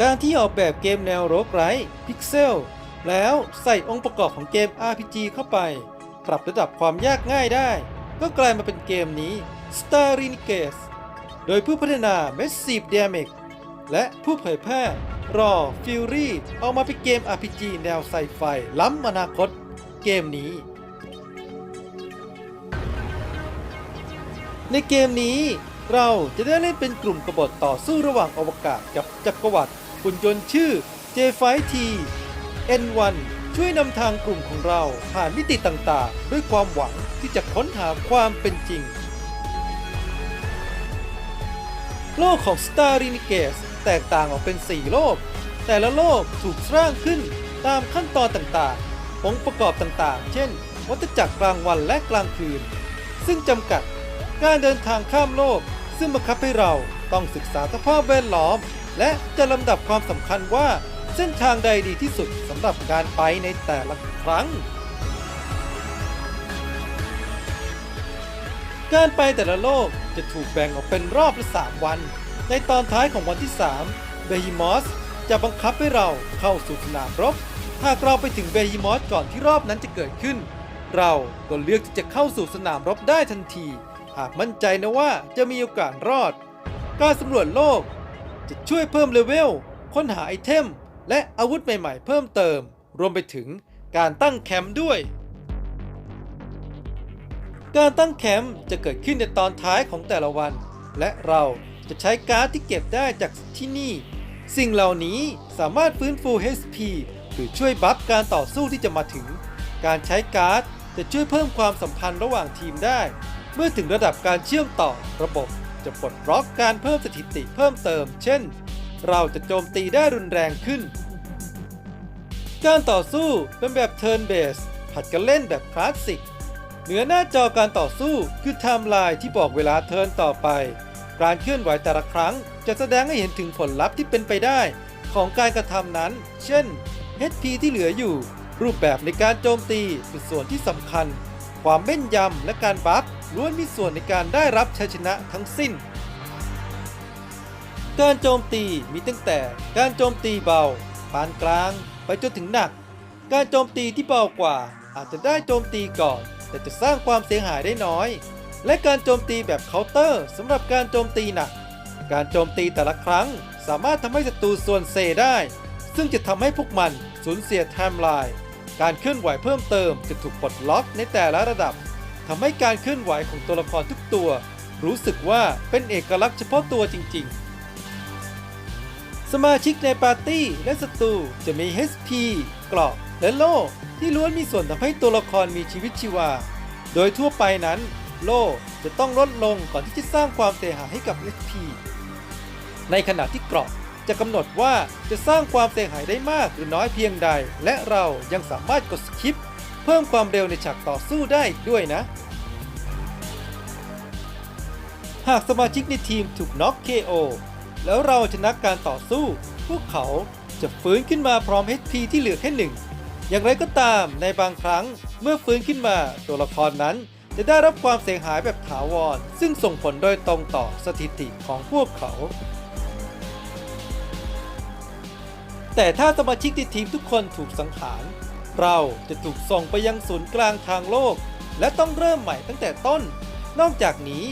การที่ออกแบบเกมแนวโรกไรพิกเซลแล้วใส่องค์ประกอบของเกม RPG เข้าไป ปรับระดับความยากง่ายได้ ก็กลายมาเป็นเกมนี้ Star Renegades โดยผู้พัฒนา Massive Damage และผู้เผยแพร่ Raw Fury เอามาเป็นเกม RPG แนวไซไฟล้ำอนาคต เกมนี้ ในเกมนี้เราจะได้เล่นเป็นกลุ่มกบฏต่อสู้ระหว่างอวกาศกับจักรวรรดิ หุ่นยนต์ชื่อ J5T N1 ช่วยนำทางกลุ่มของเราผ่านมิติต่างๆ ด้วยความหวังที่จะค้นหาความเป็นจริง โลกของ Star r e n e g a d e แตกต่างออกเป็น 4 โลก แต่ละโลกถูกสร้างขึ้นตามขั้นตอนต่างๆ องค์ประกอบต่างๆ เช่น วัฏจักรกลางวันและกลางคืน ซึ่งจำกัดการเดินทางข้ามโลก ซึ่งบังคับให้เราต้องศึกษาสภาพแวดล้อม และจะลำดับความสำคัญว่าเส้นทางใดดีที่สุดสำหรับการไปในแต่ละครั้ง การไปแต่ละโลกจะถูกแบ่งออกเป็นรอบละ3วัน ในตอนท้ายของวันที่3เบฮิมอสจะบังคับให้เราเข้าสู่สนามรบ หากเราไปถึงเบฮิมอสก่อนที่รอบนั้นจะเกิดขึ้น เราก็เลือกที่จะเข้าสู่สนามรบได้ทันที หากมั่นใจนะว่าจะมีโอกาสรอด การสำรวจโลก จะช่วยเพิ่มเลเวล ค้นหาไอเทม และอาวุธใหม่ๆ เพิ่มเติม รวมไปถึงการตั้งแคมป์ด้วย การตั้งแคมป์จะเกิดขึ้นในตอนท้ายของแต่ละวัน และเราจะใช้การ์ดที่เก็บได้จากที่นี่ สิ่งเหล่านี้สามารถฟื้นฟู HP หรือช่วยบัฟการต่อสู้ที่จะมาถึง การใช้การ์ดจะช่วยเพิ่มความสัมพันธ์ระหว่างทีมได้ เมื่อถึงระดับการเชื่อมต่อระบบ จะปลดล็อกการเพิ่มสถิติเพิ่มเติม เช่น เราจะโจมตีได้รุนแรงขึ้น การต่อสู้เป็นแบบ Turn Based ผัดกันเล่นแบบคลาสสิก เหนือหน้าจอการต่อสู้คือไทม์ไลน์ที่บอกเวลาเทิร์นต่อไป การเคลื่อนไหวแต่ละครั้ง จะแสดงให้เห็นถึงผลลัพธ์ที่เป็นไปได้ของการกระทำนั้น เช่น HP ที่เหลืออยู่ รูปแบบในการโจมตีเป็นส่วนที่สำคัญ ความแม่นยำและการบัฟ ล้วนมีส่วนในการได้รับชัยชนะทั้งสิ้น การโจมตีมีตั้งแต่การโจมตีเบา ปานกลาง ไปจนถึงหนัก การโจมตีที่เบากว่า อาจจะได้โจมตีก่อน แต่จะสร้างความเสียหายได้น้อย และการโจมตีแบบเคาน์เตอร์สำหรับการโจมตีหนัก การโจมตีแต่ละครั้ง สามารถทำให้ศัตรูส่วนเซได้ ซึ่งจะทำให้พวกมันสูญเสียไทม์ไลน์การเคลื่อนไหวเพิ่มเติมจะถูกปลดล็อกในแต่ละระดับ ทำให้การเคลื่อนไหวของตัวละครทุกตัว รู้สึกว่าเป็นเอกลักษณ์เฉพาะตัวจริง ๆ สมาชิกในปาร์ตี้และศัตรูจะมี HP เกราะและโล่ที่ล้วนมีส่วนทำให้ตัวละครมีชีวิตชีวา โดยทั่วไปนั้น โล่จะต้องลดลงก่อนที่จะสร้างความเสียหายให้กับ HP ในขณะที่เกราะจะกำหนดว่าจะสร้างความเสียหายได้มากหรือน้อยเพียงใด และเรายังสามารถกดสคิป เพิ่มความเร็วในฉากต่อสู้ได้ด้วยนะ หากสมาชิกในทีมถูกน็อก KO แล้วเราชนะการต่อสู้ พวกเขาจะฟื้นขึ้นมาพร้อม HP ที่เหลือแค่หนึ่ง อย่างไรก็ตามในบางครั้งเมื่อฟื้นขึ้นมาตัวละครนั้นจะได้รับความเสียหายแบบถาวร ซึ่งส่งผลโดยตรงต่อสถิติของพวกเขา แต่ถ้าสมาชิกในทีมทุกคนถูกสังหาร เราจะถูกส่งไปยังศูนย์กลางทางโลก และต้องเริ่มใหม่ตั้งแต่ต้น นอกจากนี้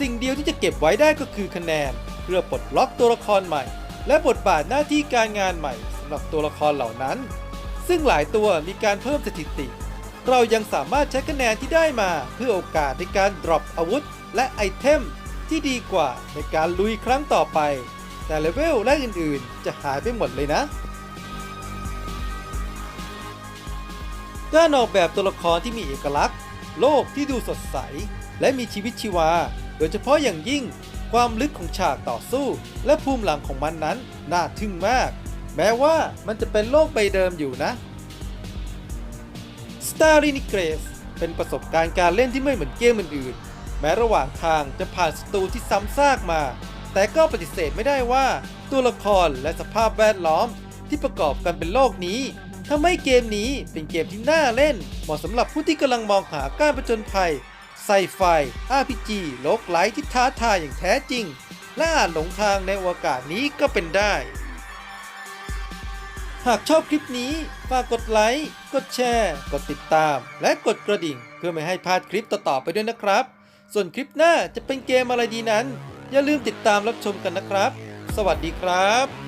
สิ่งเดียวที่จะเก็บไว้ได้ก็คือคะแนน เพื่อปลดล็อกตัวละครใหม่ และบทบาทหน้าที่การงานใหม่สำหรับตัวละครเหล่านั้น ซึ่งหลายตัวมีการเพิ่มสถิติ เรายังสามารถใช้คะแนนที่ได้มาเพื่อโอกาสในการดรอปอาวุธ และไอเทมที่ดีกว่าในการลุยครั้งต่อไป แต่เลเวลและอื่นๆ จะหายไปหมดเลยนะ การออกแบบตัวละครที่มีเอกลักษณ์ โลกที่ดูสดใส และมีชีวิตชีวา โดยเฉพาะอย่างยิ่ง ความลึกของฉากต่อสู้ และภูมิหลังของมันนั้น น่าทึ่งมาก แม้ว่ามันจะเป็นโลกใบเดิมอยู่นะ Star r e n e g r a d e เป็นประสบการณ์การเล่นที่ไม่เหมือนเกมอื่นๆ แม้ระหว่างทางจะผ่านศัตรูที่ซ้ำซากมา แต่ก็ปฏิเสธไม่ได้ว่า ตัวละครและสภาพแวดล้อมที่ประกอบกันเป็นโลกนี้ ทำให้เกมนี้เป็นเกมที่น่าเล่น เหมาะสำหรับผู้ที่กำลังมองหาการผจญภัย ไซไฟ RPG โลกไลท์ที่ท้าทายอย่างแท้จริง และอาจหลงทางในโอกาสนี้ก็เป็นได้ หากชอบคลิปนี้ ฝากกดไลค์ กดแชร์ กดติดตาม และกดกระดิ่ง เพื่อไม่ให้พลาดคลิปต่อๆไปด้วยนะครับ ส่วนคลิปหน้าจะเป็นเกมอะไรดีนั้น อย่าลืมติดตามรับชมกันนะครับ สวัสดีครับ